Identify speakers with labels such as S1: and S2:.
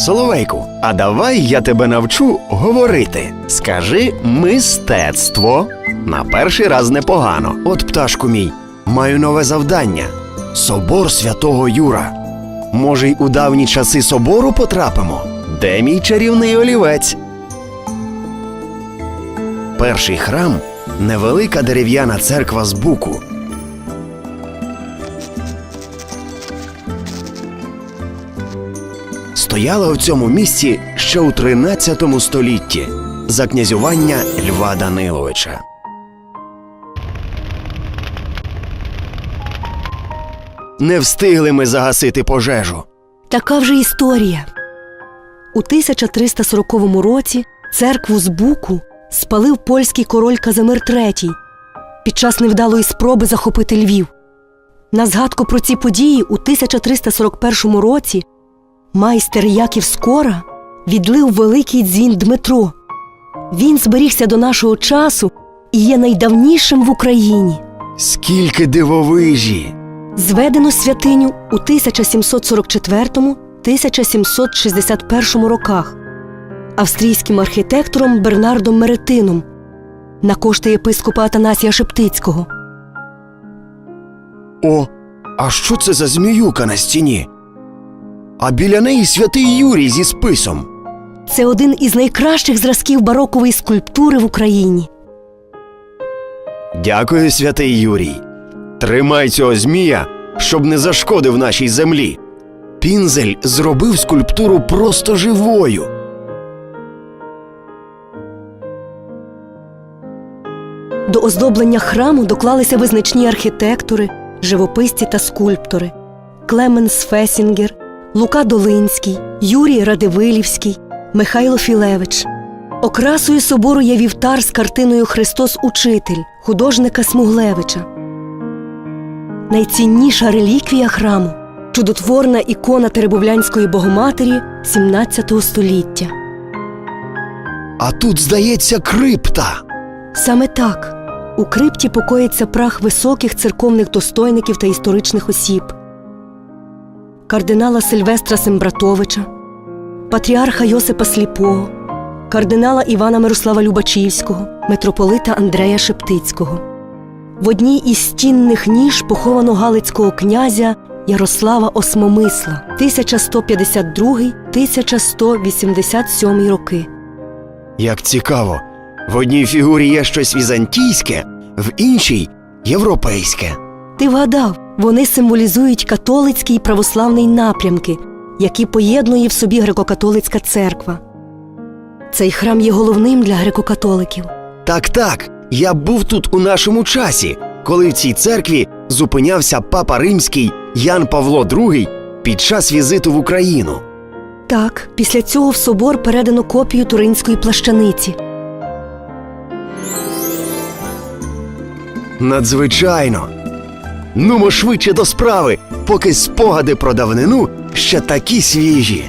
S1: Соловейку, а давай я тебе навчу говорити. Скажи мистецтво. На перший раз непогано. От пташку мій, маю нове завдання. Собор святого Юра. Може, й у давні часи собору потрапимо? Де мій чарівний олівець? Перший храм невелика дерев'яна церква з буку. Стояла в цьому місці ще у 13 столітті за князювання Льва Даниловича. Не встигли ми загасити пожежу.
S2: Така вже історія. У 1340 році церкву з Буку спалив польський король Казимир III під час невдалої спроби захопити Львів. На згадку про ці події у 1341 році майстер Яків Скора відлив великий дзвін Дмитро. Він зберігся до нашого часу і є найдавнішим в Україні.
S1: Скільки дивовижі!
S2: Зведено святиню у 1744-1761 роках австрійським архітектором Бернардом Меретином на кошти єпископа Атанасія Шептицького.
S1: О, а що це за зміюка на стіні? А біля неї святий Юрій зі списом.
S2: Це один із найкращих зразків барокової скульптури в Україні.
S1: Дякую, святий Юрій. Тримай цього змія, щоб не зашкодив нашій землі. Пінзель зробив скульптуру просто живою.
S2: До оздоблення храму доклалися визначні архітектори, живописці та скульптори Клеменс Фесінгер, Лука Долинський, Юрій Радивилівський, Михайло Філевич. Окрасою собору є вівтар з картиною Христос Учитель художника Смуглевича. Найцінніша реліквія храму чудотворна ікона Теребовлянської Богоматері 17 століття.
S1: А тут, здається, крипта.
S2: Саме так у крипті покоїться прах високих церковних достойників та історичних осіб, кардинала Сильвестра Сембратовича, патріарха Йосипа Сліпого, кардинала Івана Мирослава Любачівського, митрополита Андрея Шептицького. В одній із стінних ніж поховано галицького князя Ярослава Осмомисла 1152-1187 роки.
S1: Як цікаво, в одній фігурі є щось візантійське, в іншій європейське.
S2: Ти вгадав, вони символізують католицький і православний напрямки, які поєднує в собі греко-католицька церква. Цей храм є головним для греко-католиків.
S1: Так, так, я був тут у нашому часі, коли в цій церкві зупинявся папа римський Ян Павло II під час візиту в Україну.
S2: Так, після цього в собор передано копію туринської плащаниці.
S1: Надзвичайно. Нумо швидше до справи, поки спогади про давнину ще такі свіжі.